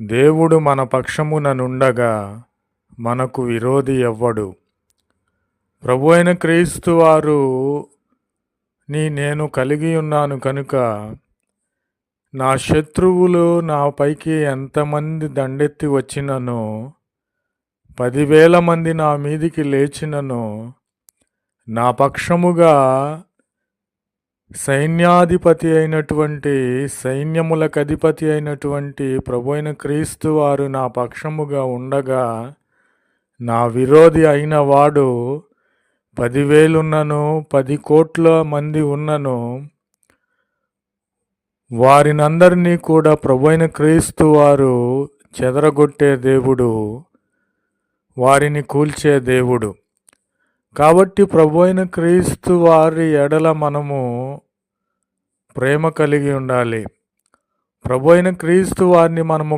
దేవుడు మన పక్షముననుండగా మనకు విరోధి ఎవ్వడు. ప్రభు అయిన క్రీస్తు వారు నీ నేను కలిగి ఉన్నాను కనుక నా శత్రువులు నా పైకి ఎంతమంది దండెత్తి వచ్చిననో పదివేల మంది నా మీదికి లేచినను నా పక్షముగా సైన్యాధిపతి అయినటువంటి సైన్యములకు అధిపతి అయినటువంటి ప్రభు అయిన క్రీస్తు వారు నా పక్షముగా ఉండగా నా విరోధి అయిన వాడు పదివేలున్నను పది కోట్ల మంది ఉన్నను వారినందరినీ కూడా ప్రభు అయిన క్రీస్తు వారు చెదరగొట్టే దేవుడు వారిని కూల్చే దేవుడు. కాబట్టి ప్రభు అయిన క్రీస్తు వారి ఎడల మనము ప్రేమ కలిగి ఉండాలి. ప్రభు అయిన క్రీస్తు వారిని మనము